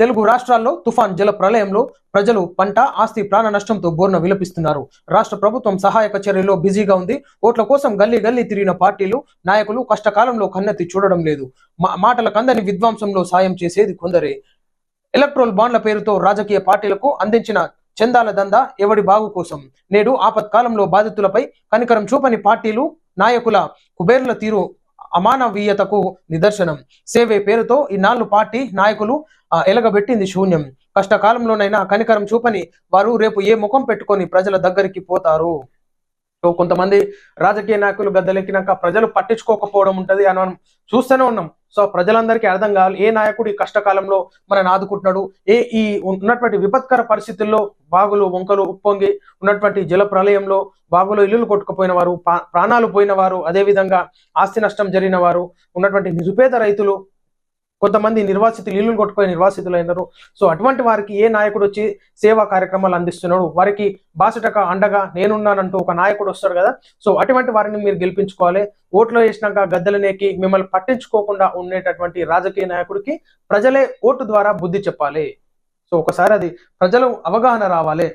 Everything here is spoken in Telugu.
తెలుగు రాష్ట్రాల్లో తుఫాన్ జల ప్రళయంలో ప్రజలు పంట ఆస్తి ప్రాణ నష్టంతో బోర్న విలపిస్తున్నారు. రాష్ట్ర ప్రభుత్వం సహాయక చర్యల్లో బిజీగా ఉంది. ఓట్ల కోసం గల్లీ గల్లీ తిరిగిన పార్టీలు నాయకులు కష్టకాలంలో కన్నెత్తి చూడడం లేదు. మాటల కందని విద్వాంసంలో సాయం చేసేది కొందరే. ఎలక్ట్రోల్ బాండ్ల పేరుతో రాజకీయ పార్టీలకు అందించిన చందాల దందా ఎవడి బాగు కోసం? నేడు ఆపత్కాలంలో బాధితులపై కనికరం చూపని పార్టీలు నాయకుల కుబేర్ల తీరు అమానవీయతకు నిదర్శనం. సేవే పేరుతో ఈ పార్టీ నాయకులు ఎలగబెట్టింది శూన్యం. కష్టకాలంలోనైనా కనికరం చూపని వారు రేపు ఏ ముఖం పెట్టుకొని ప్రజల దగ్గరికి పోతారు? సో కొంతమంది రాజకీయ నాయకులు గద్దెలెక్కినాక ప్రజలు పట్టించుకోకపోవడం ఉంటది అని మనం చూస్తూనే ఉన్నాం. సో ప్రజలందరికీ అర్థం కావాలి ఏ నాయకుడు ఈ కష్టకాలంలో మనని ఆదుకుంటున్నాడు? ఏ ఈ ఉన్నటువంటి విపత్కర పరిస్థితుల్లో బాగులు వంకలు ఉప్పొంగి ఉన్నటువంటి జల ప్రళయంలో బాగులో ఇల్లులు కొట్టుకుపోయిన వారు పా- ప్రాణాలు పోయిన వారు అదేవిధంగా ఆస్తి నష్టం జరిగిన వారు ఉన్నటువంటి నిరుపేద రైతులు కొంతమంది నిర్వాసితులు ఇల్లు కొట్టుకుని నిర్వాసితులు అయినారు. సో అటువంటి వారికి ఏ నాయకుడు వచ్చి సేవా కార్యక్రమాలు అందిస్తున్నాడు? వారికి బాసటక అండగా నేనున్నానంటూ ఒక నాయకుడు వస్తాడు కదా? సో అటువంటి వారిని మీరు గెలిపించుకోవాలి. ఓట్లు వేసినాక గద్దెలనేకి మిమ్మల్ని పట్టించుకోకుండా ఉండేటటువంటి రాజకీయ నాయకుడికి ప్రజలే ఓటు ద్వారా బుద్ధి చెప్పాలి. సో ఒకసారి అది ప్రజలు అవగాహన రావాలి.